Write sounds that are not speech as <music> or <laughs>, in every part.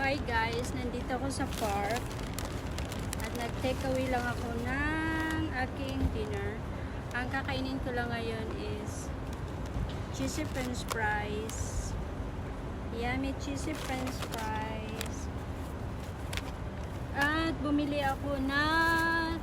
Hi guys, nandito ako sa park at nag-take away lang ako ng aking dinner. Ang kakainin ko lang ngayon is cheesy french fries. Yummy cheesy french fries. At bumili ako ng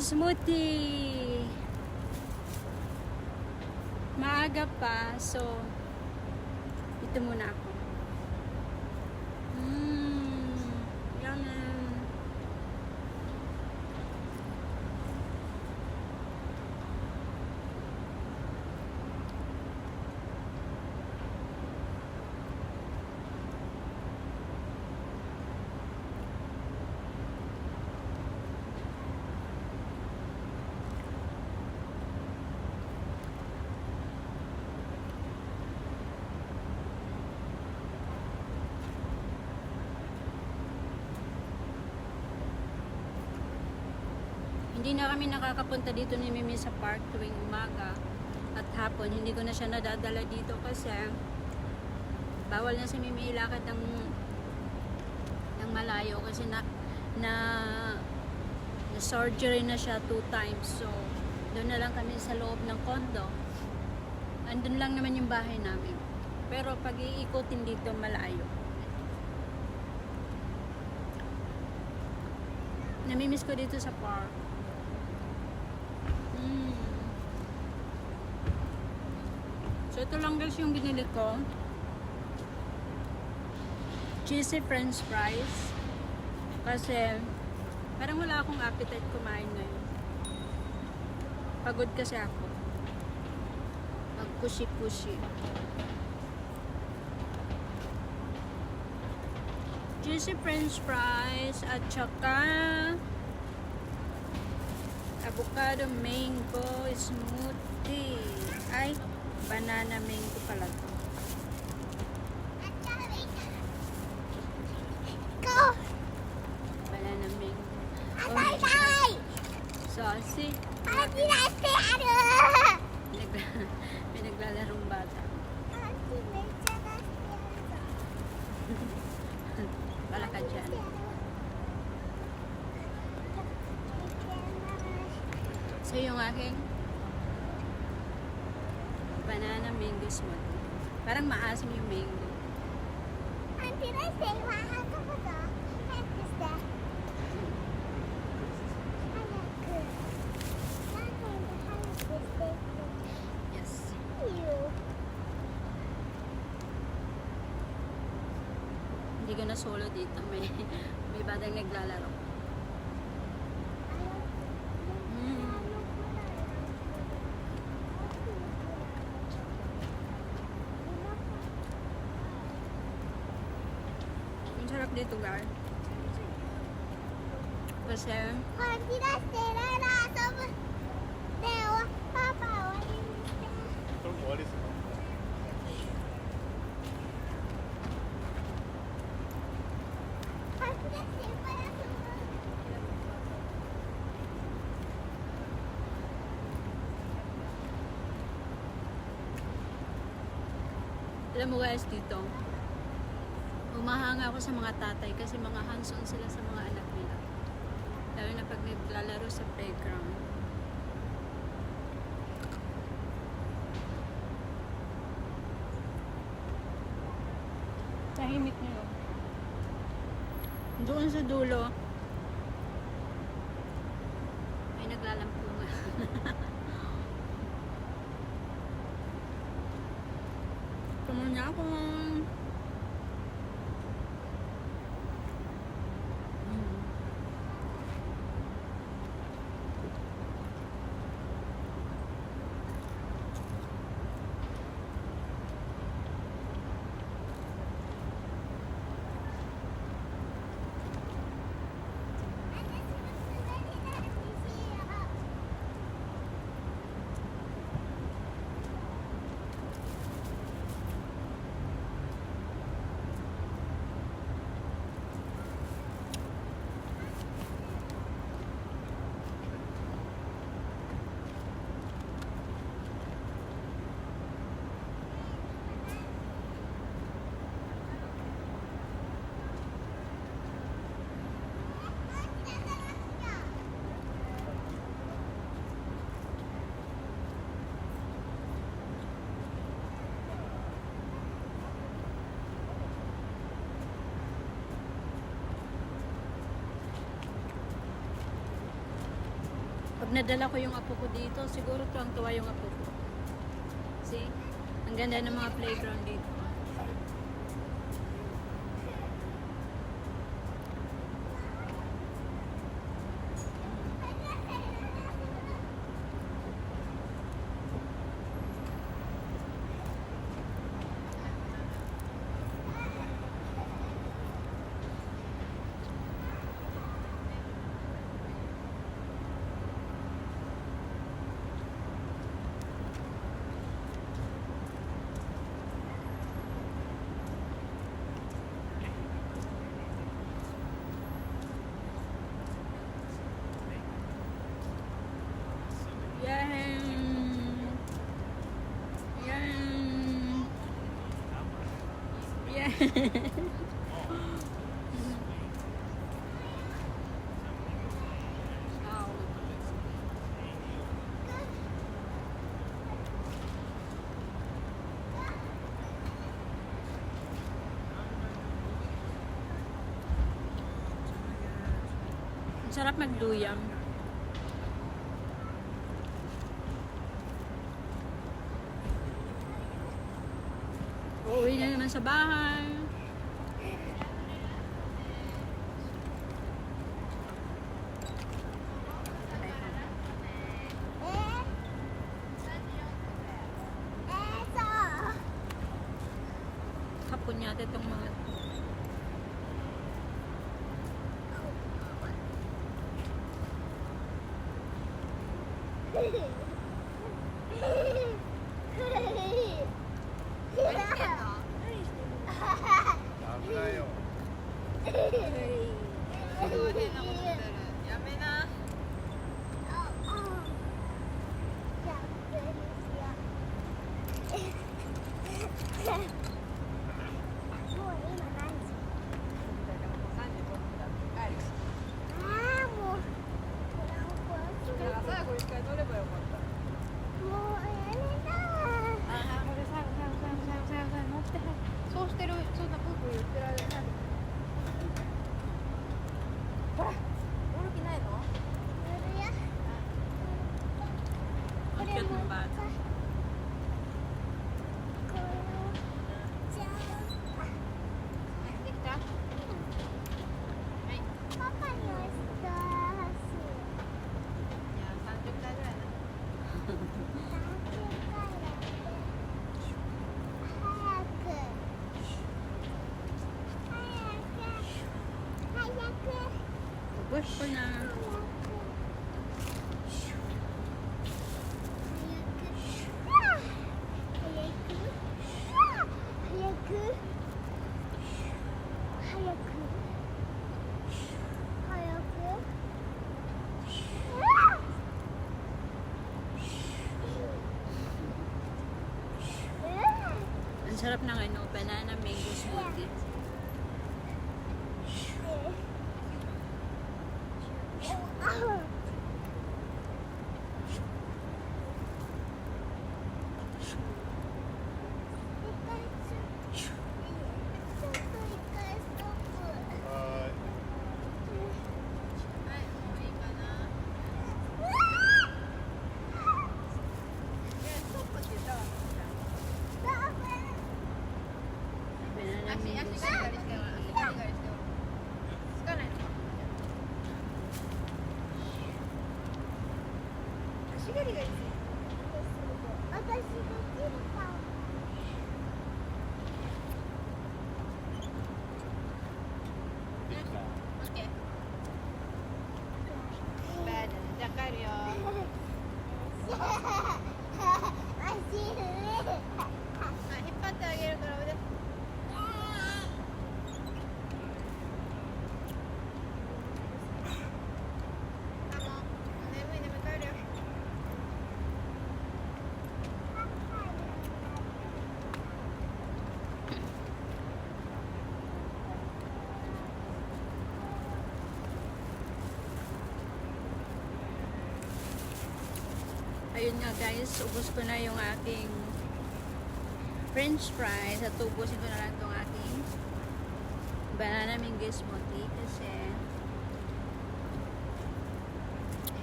smoothie. Maaga pa, so ito muna ako. 嗯。Hindi na kami nakakapunta dito ni Mimi sa park tuwing umaga at hapon. Hindi ko na siya nadadala dito kasi bawal na si Mimi ilakad ng ng malayo kasi na na na surgery na siya two times. So, doon na lang kami sa loob ng condo. Andun lang naman yung bahay namin. Pero pag iikotin dito malayo. Namimiss ko dito sa park. So ito lang guys yung binili ko. Cheesy french fries. Kasi parang wala akong appetite kumain ngayon. Pagod kasi ako. Pag pushy-pushy. Cheesy french fries at saka avocado mango smoothie. Ay, banana mango pala to. Go! Banana mango. Atay, tay! Saucy. Na si ano? May naglalarong bata. Wala ka dyan. So yung aking banana mango smoothie. Parang maasim yung mango. Ati na siya, mahal ka to? This Yes. Hindi ko na solo dito. May, may batang naglalaro. はみ出してララ遊ぶでおパパ終わりにしてこれも終わりですか Alam mo guys, dito, umahanga ako sa mga tatay kasi mga hands-on sila sa mga anak nila. Lalo na pag naglalaro sa playground. Tahimik nyo. Doon sa dulo, may naglalampungan. <laughs> Tumanya ako. nadala ko yung apo ko dito, siguro tuwang-tuwa yung apo ko. See? Ang ganda ng mga playground dito. sarap magduyang Uuwi na naman sa bahay. Hapon yata itong mga Hehehe <laughs> <laughs> Yeah. りがいい私できるかじゃあ帰るよ。<laughs> ayun nga guys, ubos ko na yung aking french fries at ubusin ko na lang itong aking banana mango smoothie kasi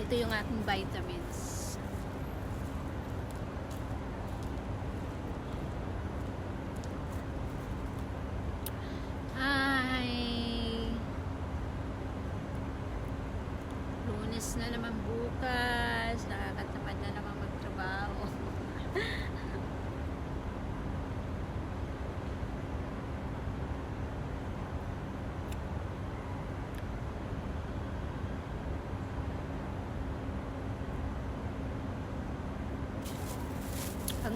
ito yung aking vitamins.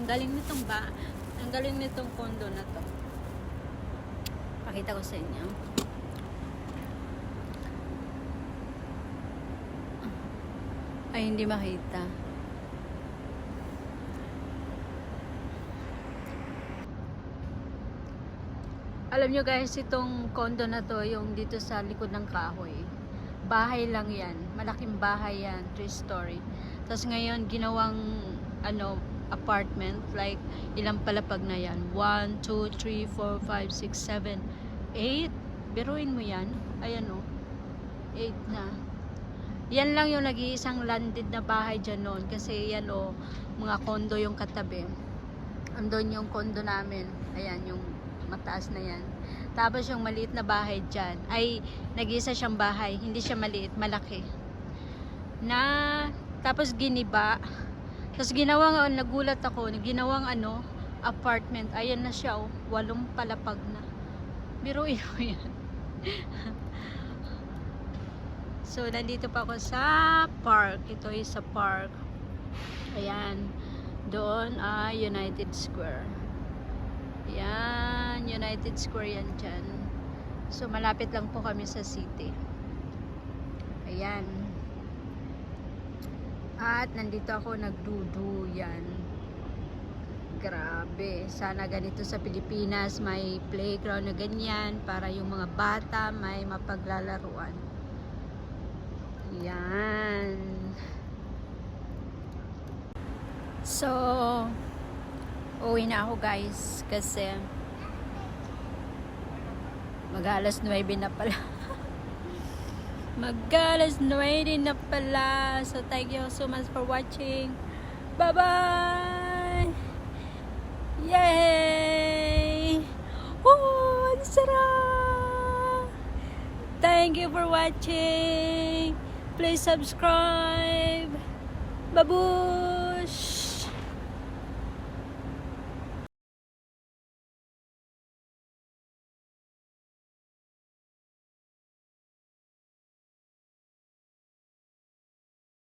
Ang galing nitong ba, ang galing nitong kondo na to. Pakita ko sa inyo. Ay, hindi makita. Alam nyo guys, itong condo na to, yung dito sa likod ng kahoy. Bahay lang yan. Malaking bahay yan. Three story. Tapos ngayon, ginawang ano, apartment. Like, ilang palapag na yan. 1, 2, 3, 4, 5, 6, 7, 8. Biruin mo yan. Ayan o. 8 na. Yan lang yung nag-iisang landed na bahay dyan noon. Kasi yan o, mga kondo yung katabi. Andun yung kondo namin. Ayan, yung mataas na yan. Tapos yung maliit na bahay dyan, ay nag-isa siyang bahay. Hindi siya maliit, malaki. Na, tapos giniba. Tapos ginawang, nagulat ako, ginawang ano, apartment. Ayan na siya, oh, walong palapag na. Biruin mo <laughs> yan. so, nandito pa ako sa park. Ito ay sa park. Ayan. Doon ay United Square. Yan, United Square yan dyan. So, malapit lang po kami sa city. Ayan. At nandito ako nagduduyan. Grabe. Sana ganito sa Pilipinas may playground na ganyan para yung mga bata may mapaglalaruan. Yan. So, uwi na ako guys kasi mag-alas 9 na pala. Mag-alas 9 na pala. So, thank you so much for watching. Bye-bye! Yay! Oh, ang sarap! Thank you for watching. Please subscribe. Babuy!